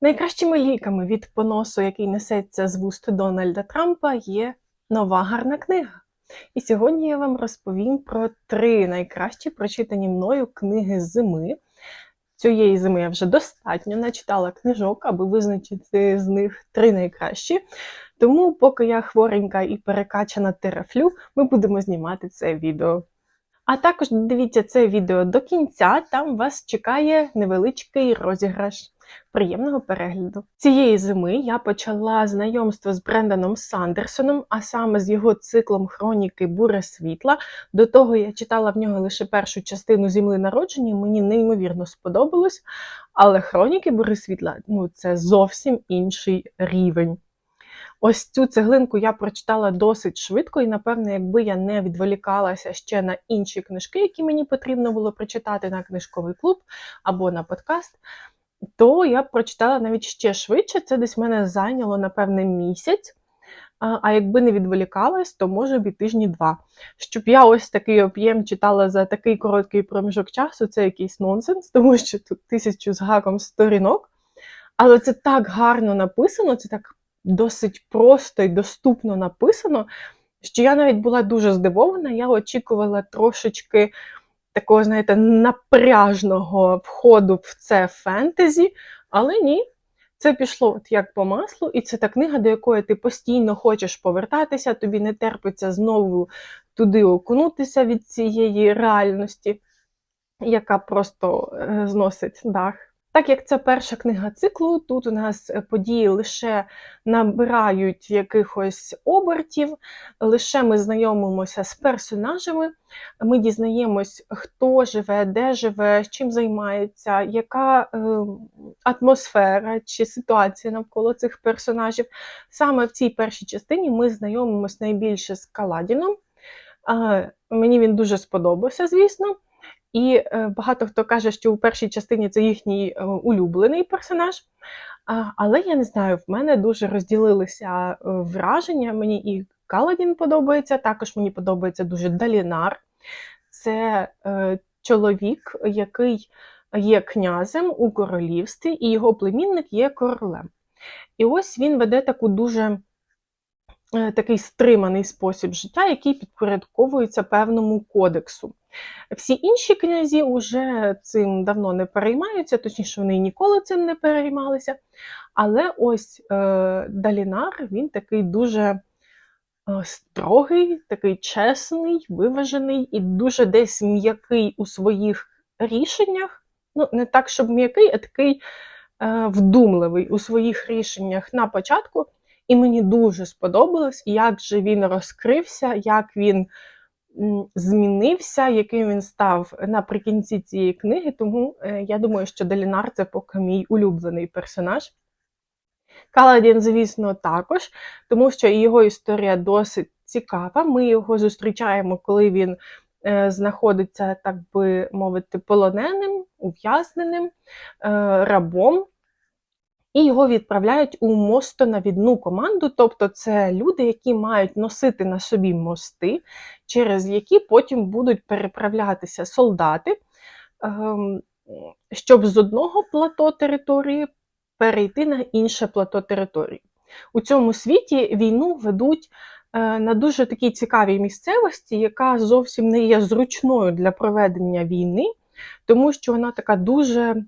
Найкращими ліками від поносу, який несеться з вуст Дональда Трампа, є нова гарна книга. І сьогодні я вам розповім про три найкращі прочитані мною книги зими. Цієї зими я вже достатньо начитала книжок, аби визначити з них три найкращі. Тому, поки я хворенька і перекачана терафлю, ми будемо знімати це відео. А також дивіться це відео до кінця, там вас чекає невеличкий розіграш. Приємного перегляду. Цієї зими я почала знайомство з Бренданом Сандерсоном, а саме з його циклом хроніки Буре світла. До того я читала в нього лише першу частину земли народження, мені неймовірно сподобалось. Але хроніки Бури світла ну це зовсім інший рівень. Ось цю цеглинку я прочитала досить швидко, і, напевне, якби я не відволікалася ще на інші книжки, які мені потрібно було прочитати на книжковий клуб або на подкаст, то я прочитала навіть ще швидше. Це десь мене зайняло, напевне, місяць. А якби не відволікалась, то може б і тижні два. Щоб я ось такий об'єм читала за такий короткий проміжок часу, це якийсь нонсенс, тому що тут тисячу з гаком сторінок. Але це так гарно написано, це так досить просто і доступно написано, що я навіть була дуже здивована. Я очікувала трошечки такого, знаєте, напряжного входу в це фентезі, але ні. Це пішло от як по маслу, і це та книга, до якої ти постійно хочеш повертатися, тобі не терпиться знову туди окунутися від цієї реальності, яка просто е, зносить дах. Так як це перша книга циклу, тут у нас е, події лише набирають якихось обертів, лише ми знайомимося з персонажами, ми дізнаємось, хто живе, де живе, чим займається, яка е, атмосфера чи ситуація навколо цих персонажів. Саме в цій першій частині ми знайомимось найбільше з Каладіном. Мені він дуже сподобався, звісно. І е, багато хто каже, що у першій частині це їхній е, улюблений персонаж. Але я не знаю, в мене дуже розділилися е, враження. Мені і Каладін подобається, також мені подобається дуже Далінар. Це чоловік, який є князем у королівстві, і його племінник є королем. І ось він веде таку дуже такий стриманий спосіб життя, який підпорядковується певному кодексу. Всі інші князі вже цим давно не переймаються, точніше, вони ніколи цим не переймалися. Але ось е, Далінар він такий дуже е, строгий, такий чесний, виважений і дуже десь м'який у своїх рішеннях. Ну, не так, щоб м'який, а такий е, вдумливий у своїх рішеннях на початку. І мені дуже сподобалось, як же він розкрився, як він змінився, яким він став наприкінці цієї книги. Тому е, я думаю, що Делінар це поки мій улюблений персонаж. Каладін, звісно, також, тому що його історія досить цікава. Ми його зустрічаємо, коли він е, знаходиться, так би мовити, полоненим, ув'язненим, е, рабом і його відправляють у мостонавідну команду, тобто це люди, які мають носити на собі мости, через які потім будуть переправлятися солдати, ем, щоб з одного плато території перейти на інше плато території. У цьому світі війну ведуть е, на дуже такій цікавій місцевості, яка зовсім не є зручною для проведення війни, тому що вона така дуже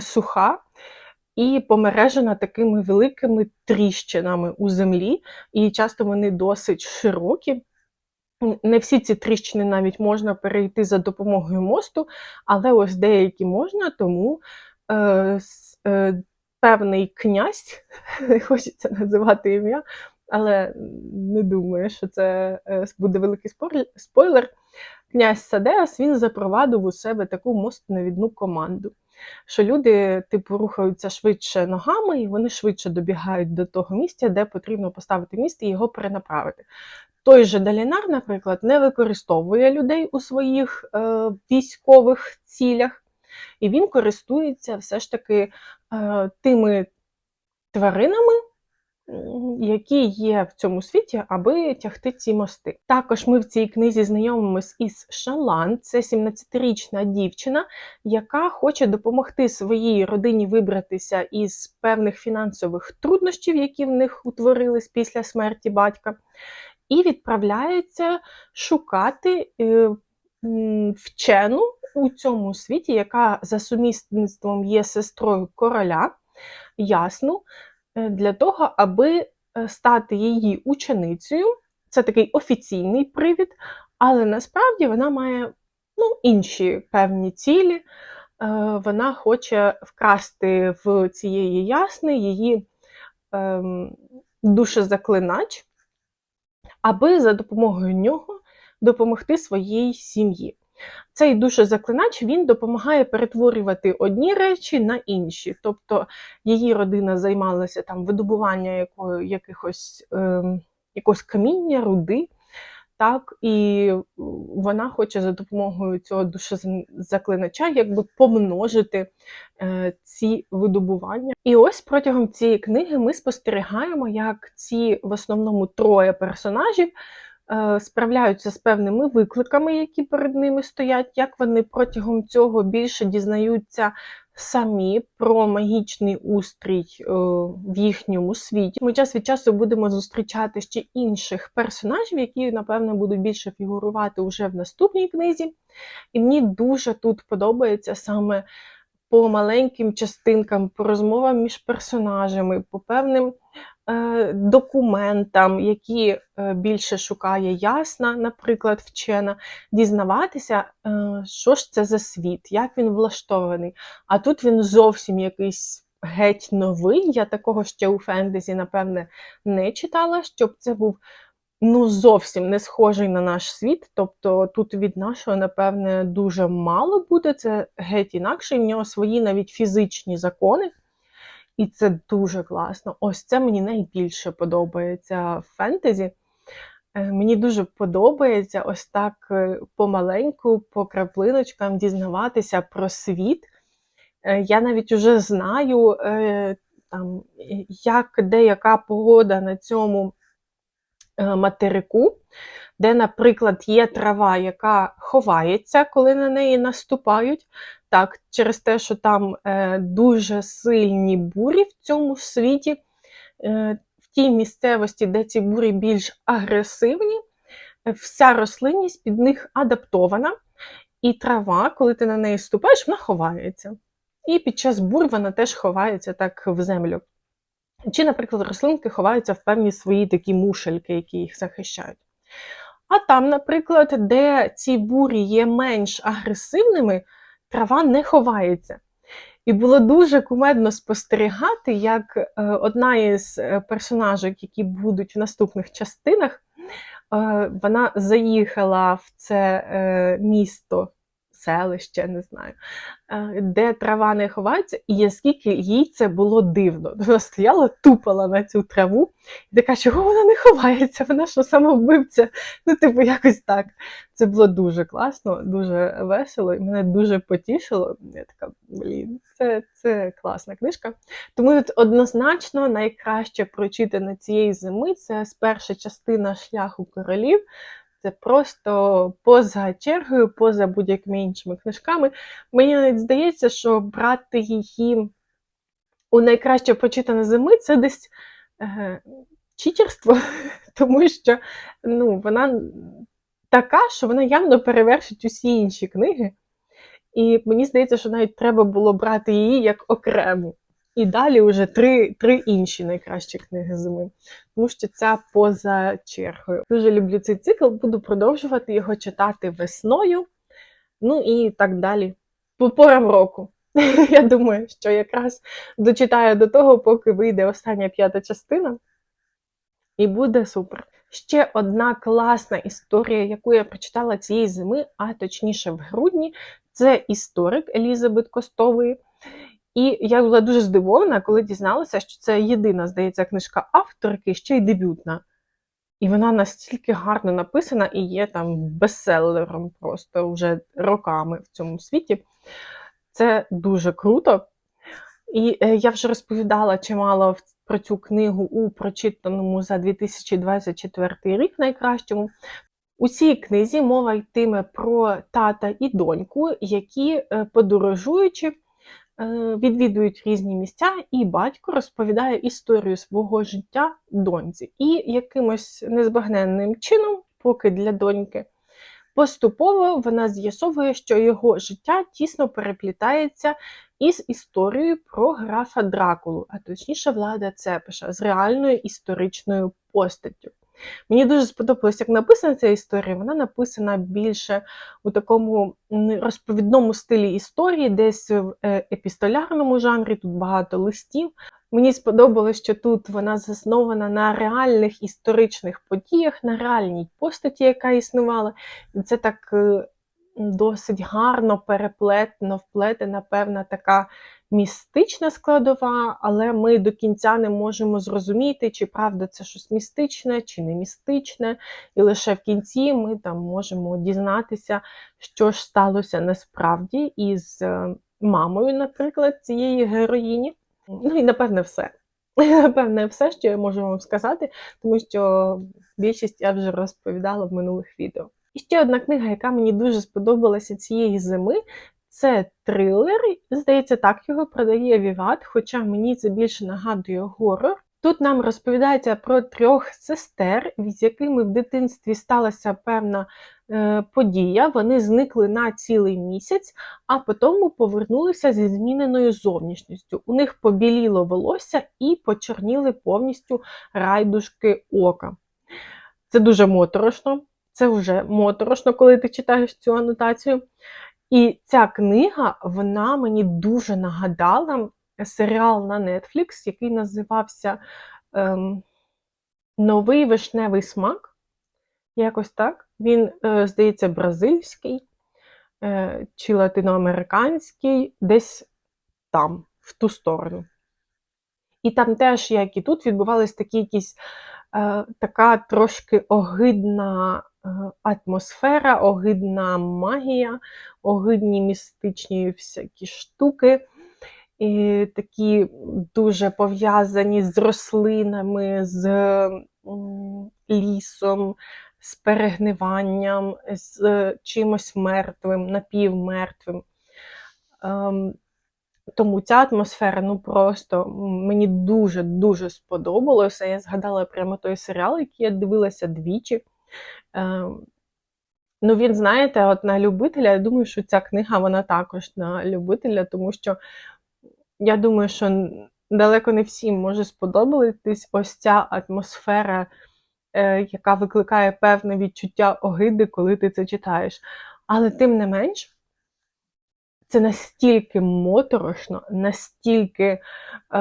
суха і помережена такими великими тріщинами у землі, і часто вони досить широкі. Не всі ці тріщини навіть можна перейти за допомогою мосту, але ось деякі можна, тому е, е, певний князь, не хочеться називати ім'я, але не думаю, що це е, буде великий спойлер. Князь Садеас він запровадив у себе таку мостонавідну команду що люди типу рухаються швидше ногами, і вони швидше добігають до того місця, де потрібно поставити міст і його перенаправити. Той же Далінар, наприклад, не використовує людей у своїх е, військових цілях, і він користується все ж таки е, тими тваринами, які є в цьому світі, аби тягти ці мости. Також ми в цій книзі знайомимось із Шалан, це 17-річна дівчина, яка хоче допомогти своїй родині вибратися із певних фінансових труднощів, які в них утворились після смерті батька, і відправляється шукати е, вчену у цьому світі, яка за сумісництвом є сестрою короля, ясну, для того, аби е, стати її ученицею. Це такий офіційний привід, але насправді вона має ну, інші певні цілі. Е, Вона хоче вкрасти в цієї ясни її ем, душезаклинач, аби за допомогою нього допомогти своїй сім'ї. Цей душезаклинач він допомагає перетворювати одні речі на інші. Тобто її родина займалася там видобування якихось, ем, якогось каміння, руди. Так, і вона хоче за допомогою цього душезаклинача якби помножити е, ці видобування. І ось протягом цієї книги ми спостерігаємо, як ці в основному троє персонажів справляються з певними викликами, які перед ними стоять, як вони протягом цього більше дізнаються самі про магічний устрій е, в їхньому світі. Ми час від часу будемо зустрічати ще інших персонажів, які, напевно, будуть більше фігурувати уже в наступній книзі. І мені дуже тут подобається саме по маленьким частинкам, по розмовам між персонажами, по певним е, документам, які е, більше шукає ясна, наприклад, вчена, дізнаватися, е, що ж це за світ, як він влаштований. А тут він зовсім якийсь геть новий. Я такого ще у фентезі, напевне, не читала, щоб це був ну, зовсім не схожий на наш світ. Тобто тут від нашого, напевне, дуже мало буде. Це геть інакше, в нього свої навіть фізичні закони. І це дуже класно. Ось це мені найбільше подобається в фентезі. Е, Мені дуже подобається ось так е, помаленьку, по краплиночкам дізнаватися про світ. Е, Я навіть уже знаю, там, як де яка погода на цьому материку, де, наприклад, є трава, яка ховається, коли на неї наступають. Так, через те, що там е, дуже сильні бурі в цьому світі, е, в тій місцевості, де ці бурі більш агресивні, е, вся рослинність під них адаптована, і трава, коли ти на неї ступаєш, вона ховається. І під час бур вона теж ховається так в землю. Чи, наприклад, рослинки ховаються в певні свої такі мушельки, які їх захищають. А там, наприклад, де ці бурі є менш агресивними, трава не ховається. І було дуже кумедно спостерігати, як е, одна із е, персонажок, які будуть в наступних частинах, е, вона заїхала в це місто, селище, не знаю, е, де трава не ховається, і наскільки їй це було дивно. Вона стояла, тупала на цю траву і така, чого вона не ховається? Вона що самовбивця? Ну, типу, якось так. Це було дуже класно, дуже весело, і мене дуже потішило. Я така, блін, це, це класна книжка. Тому от однозначно найкраще прочитане цієї зими це перша частина шляху королів. Це просто поза чергою, поза будь-якими іншими книжками. Мені навіть здається, що брати її у найкраще прочитане зими це десь е, читерство, тому що ну, вона така, що вона явно перевершить усі інші книги. І мені здається, що навіть треба було брати її як окрему. І далі вже три, три інші найкращі книги зими. Тому що ця поза чергою. Дуже люблю цей цикл, буду продовжувати його читати весною. Ну і так далі. По порам року. Я думаю, що якраз дочитаю до того, поки вийде остання п'ята частина. І буде супер. Ще одна класна історія, яку я прочитала цієї зими, а точніше в грудні, це історик Елізабет Костової. І я була дуже здивована, коли дізналася, що це єдина, здається, книжка авторки, ще й дебютна. І вона настільки гарно написана і є там бестселером просто вже роками в цьому світі. Це дуже круто. І е, я вже розповідала чимало про цю книгу у прочитаному за 2024 рік найкращому. У цій книзі мова йтиме про тата і доньку, які, е, подорожуючи, відвідують різні місця, і батько розповідає історію свого життя доньці. І якимось незбагненним чином, поки для доньки, поступово вона з'ясовує, що його життя тісно переплітається із історією про графа Дракулу, а точніше влада Цепиша з реальною історичною постаттю. Мені дуже сподобалось, як написана ця історія. Вона написана більше у такому розповідному стилі історії, десь в е, епістолярному жанрі, тут багато листів. Мені сподобалось, що тут вона заснована на реальних історичних подіях, на реальній постаті, яка існувала. І це так е, досить гарно переплетено, вплетена певна така містична складова, але ми до кінця не можемо зрозуміти, чи правда це щось містичне, чи не містичне. І лише в кінці ми там можемо дізнатися, що ж сталося насправді із е, мамою, наприклад, цієї героїні. Ну і напевне все. Напевне, все, що я можу вам сказати, тому що більшість я вже розповідала в минулих відео. І ще одна книга, яка мені дуже сподобалася цієї зими, це трилер. Здається, так його продає Віват, хоча мені це більше нагадує горор. Тут нам розповідається про трьох сестер, з якими в дитинстві сталася певна е, подія. Вони зникли на цілий місяць, а потім повернулися зі зміненою зовнішністю. У них побіліло волосся і почорніли повністю райдушки ока. Це дуже моторошно. Це вже моторошно, коли ти читаєш цю анотацію. І ця книга вона мені дуже нагадала серіал на Netflix, який називався ем, Новий вишневий смак. Якось так. Він, е, здається, бразильський е, чи латиноамериканський, десь там, в ту сторону. І там теж, як і тут, відбувалась такі якісь така трошки огидна е, атмосфера, огидна магія, огидні містичні всякі штуки, і такі дуже пов'язані з рослинами, з лісом, з перегниванням, з е, чимось мертвим, напівмертвим. Тому ця атмосфера, ну просто мені дуже-дуже сподобалося. Я згадала прямо той серіал, який я дивилася двічі. Е, ну, він, знаєте, от на любителя, я думаю, що ця книга вона також на любителя, тому що я думаю, що далеко не всім може сподобатись ось ця атмосфера, е, яка викликає певне відчуття огиди, коли ти це читаєш. Але тим не менш, це настільки моторошно, настільки е,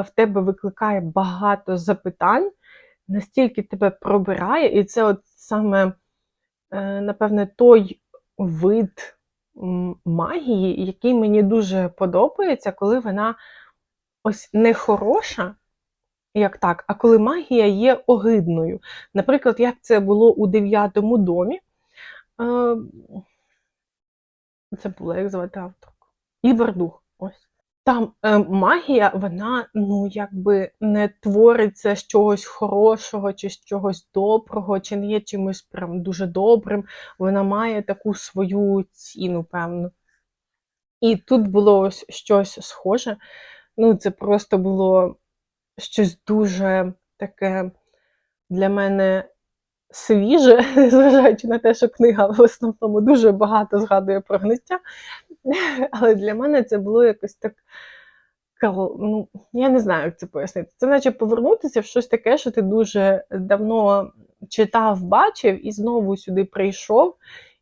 в тебе викликає багато запитань, настільки тебе пробирає, і це от саме, е, напевне, той вид магії, який мені дуже подобається, коли вона ось не хороша, як так, а коли магія є огидною. Наприклад, як це було у дев'ятому домі. Це було, як звати авторку? Лібердух. Ось. Там е, магія, вона ну якби не твориться з чогось хорошого, чи з чогось доброго, чи не є чимось прям дуже добрим. Вона має таку свою ціну, певну. І тут було ось щось схоже. Ну, це просто було щось дуже таке для мене свіже, зважаючи на те, що книга в основному дуже багато згадує про гниття. Але для мене це було якось так. Ну, я не знаю, як це пояснити. Це наче повернутися в щось таке, що ти дуже давно читав, бачив, і знову сюди прийшов.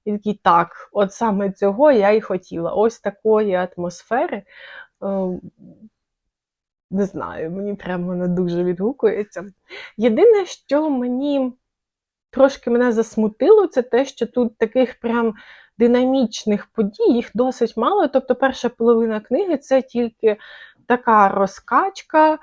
І такий, так, от саме цього я і хотіла. Ось такої атмосфери. Е, Не знаю, мені прямо вона дуже відгукується. Єдине, що мені трошки мене засмутило, це те, що тут таких прям динамічних подій, їх досить мало. Тобто, перша половина книги це тільки така розкачка,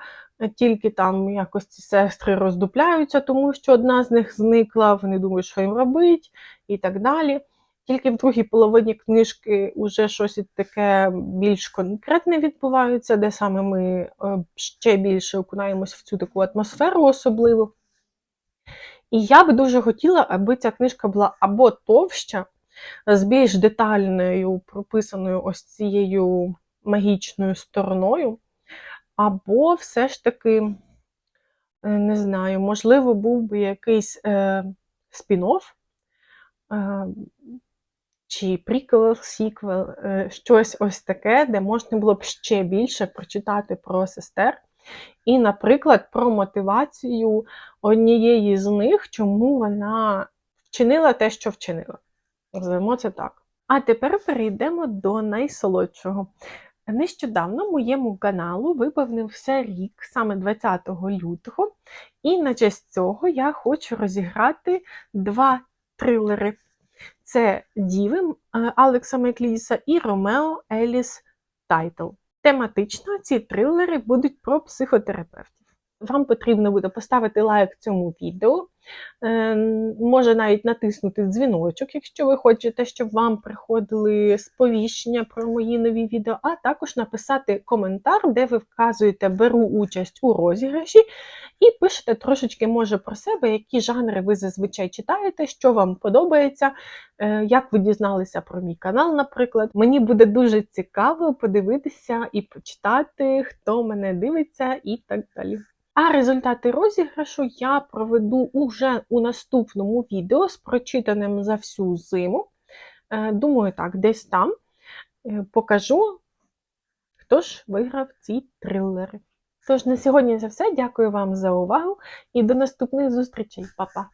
тільки там якось ці сестри роздупляються, тому що одна з них зникла, вони думають, що їм робить, і так далі. Тільки в другій половині книжки вже щось таке більш конкретне відбувається, де саме ми е, ще більше окунаємось в цю таку атмосферу особливу. І я би дуже хотіла, аби ця книжка була або товща, з більш детальною, прописаною ось цією магічною стороною, або все ж таки, е, не знаю, можливо, був би якийсь е, спін-офф, е, чи приквел, сіквел, е, щось ось таке, де можна було б ще більше прочитати про сестер. І, наприклад, про мотивацію однієї з них, чому вона вчинила те, що вчинила. Називаємо це так. А тепер перейдемо до найсолодшого. Нещодавно моєму каналу виповнився рік, саме 20 лютого, і на честь цього я хочу розіграти два трилери. Це Діви Алекса Майкліса і Ромео Еліс Тайтл. Тематично ці трилери будуть про психотерапевтів. Вам потрібно буде поставити лайк цьому відео, е, може навіть натиснути дзвіночок, якщо ви хочете, щоб вам приходили сповіщення про мої нові відео, а також написати коментар, де ви вказуєте беру участь у розіграші, і пишете трошечки, може, про себе, які жанри ви зазвичай читаєте, що вам подобається, е, як ви дізналися про мій канал, наприклад. Мені буде дуже цікаво подивитися і почитати, хто мене дивиться, і так далі. А результати розіграшу я проведу уже у наступному відео з прочитаним за всю зиму. Е, Думаю, так, десь там Е, покажу, хто ж виграв ці трилери. Тож на сьогодні це все. Дякую вам за увагу і до наступних зустрічей, Па-па!